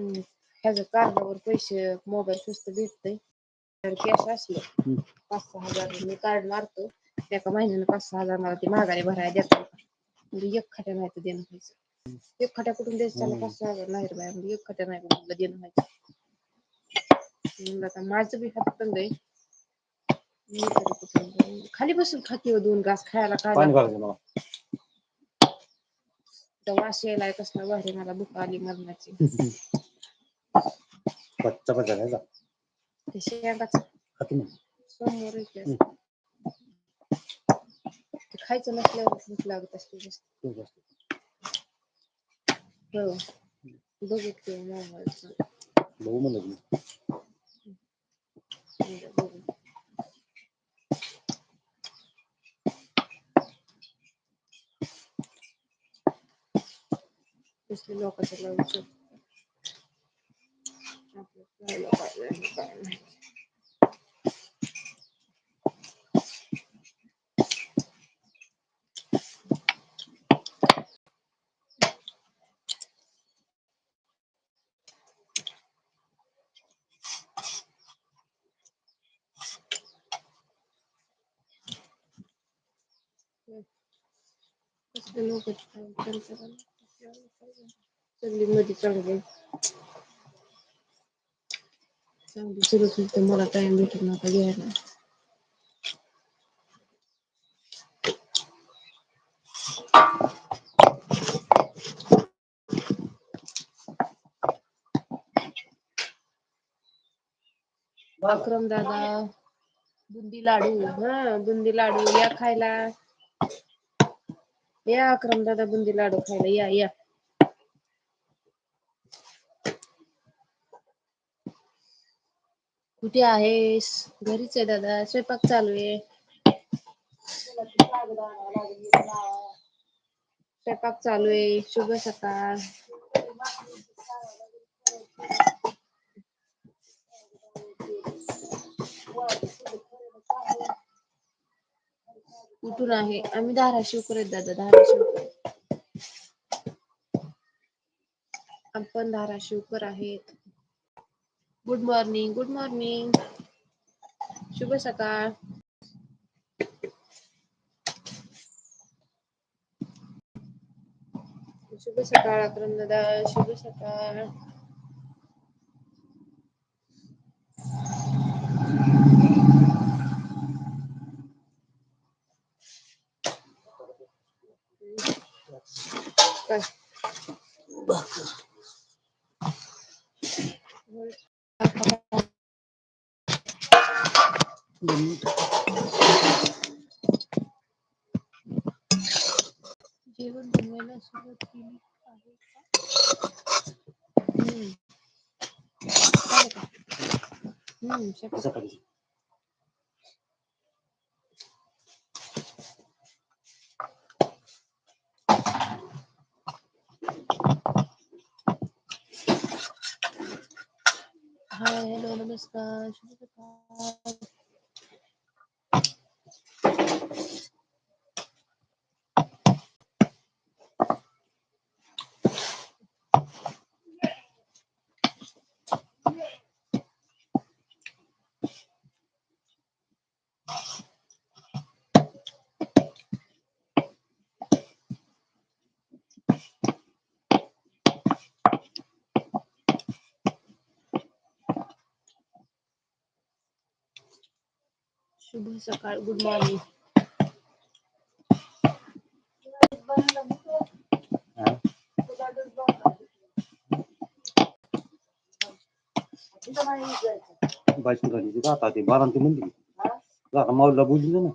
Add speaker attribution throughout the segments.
Speaker 1: हम्म, ह्याचं कार्डावर पैसे मोबाईल स्वस्त भेटतंय तर कॅश असलं. पाच सहा हजार मी कार्ड मारतो एका महिन्यानं पाच सहा हजार मला ते माघारी भरायला देतात म्हणजे एक खट्या नाही तर देणं व्हायचं एक खट्या कुठून द्यायचं त्याला. पाच सहा हजार नाही रे बाया म्हणजे एक खट्या नाही कुठून देणं व्हायचं म्हणलं आता माझं बी हात मी तरी कुठून देईन. खाली बसून खाते हो दोन घास खायला काय
Speaker 2: पाणी
Speaker 1: लागतं?
Speaker 2: काढायचं मला
Speaker 1: तर वास यायलाय कसला भारी मला भूक आली मरणाची. ते शेंगाचं.
Speaker 2: खाते ना.
Speaker 1: समोर. ते खायचं नसल्यावर भूक लागत असते जास्त.
Speaker 2: जास्त.
Speaker 1: हो. बघितलं मोबाईलचं.
Speaker 2: बघू म्हणलं मी.
Speaker 1: बघू. Estoy loca, se la uso. Estoy loca, está encantada. सगळी मध्ये चांगली. चांगली सुरत होती मला टाइम भेटत नव्हता घ्यायला. अक्रम दादा बुंदी लाडू हा बुंदी लाडू या खायला. या अक्रम दादा बुंदी लाडू खायला या या. कुठे आहेस? घरीच आहे दादा स्वयंपाक चालू आहे. स्वयंपाक चालू आहे शुभ सकाळ. कुठून आहे. आम्ही धाराशिवकर आहेत दादा धाराशिवकर आपण धाराशिवकर आहेत. गुड मॉर्निंग गुड मॉर्निंग शुभ सकाळ. शुभ सकाळ अक्रम दादा शुभ सकाळ काय जेवण बनवायला सुरुवात केली आहे का? हम्म. झालं का? हम्म, स्वयंपाक
Speaker 2: चपाती.
Speaker 1: हाय हॅलो नमस्कार शुभ सकाळ शुभ सकाळ गुड मॉर्निंग
Speaker 2: हा? बायको झाली ती आता ते बारा ते म्हणली आता माऊलीला बोलली ना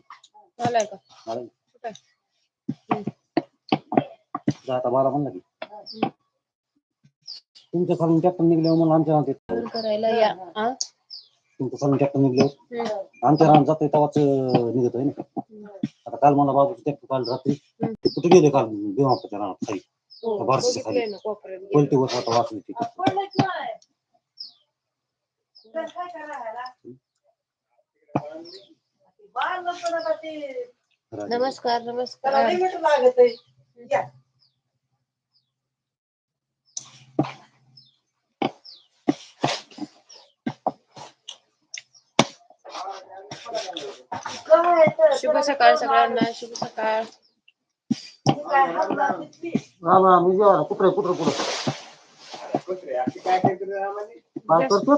Speaker 1: आलाय का
Speaker 2: मला
Speaker 1: कुठं आहे?
Speaker 2: आता बारा म्हणला की तुमच्या खालून ट्रॅक्टर निघल्यावर म्हणून आमच्या रानात येत.
Speaker 1: फोन करायला या
Speaker 2: तुमच्या खालून ट्रॅक्टर
Speaker 1: हम्म.
Speaker 2: आमच्या रानात जातोय तेव्हाच निघतोय ना. आता काल मला बाबूचं ट्रॅक्टर काल रात्री. ते कुठे गेले काल? देवाच्या रानात खाली
Speaker 1: हो,
Speaker 2: बारशीच्या खाली. आता वाचली ती
Speaker 1: नमस्कार नमस्कार. शुभ सकाळ सगळ्यांना शुभ सकाळ.
Speaker 2: राम मी जेवायला कुठं कुठं कुठं? काय करतो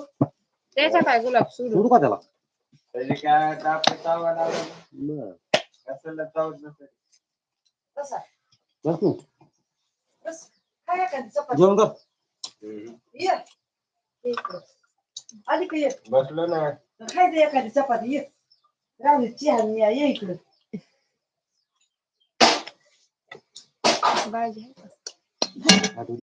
Speaker 1: त्याचा काय गुलाब सुरू
Speaker 2: सोडू का त्याला? बरं. कर तू. जेवण कर.
Speaker 3: आली का ये?
Speaker 4: बसलो ना.
Speaker 3: खायचं एखादी चपाती ये. राहू चहा मी ये इकडं
Speaker 1: भाजी आहे का?
Speaker 2: तू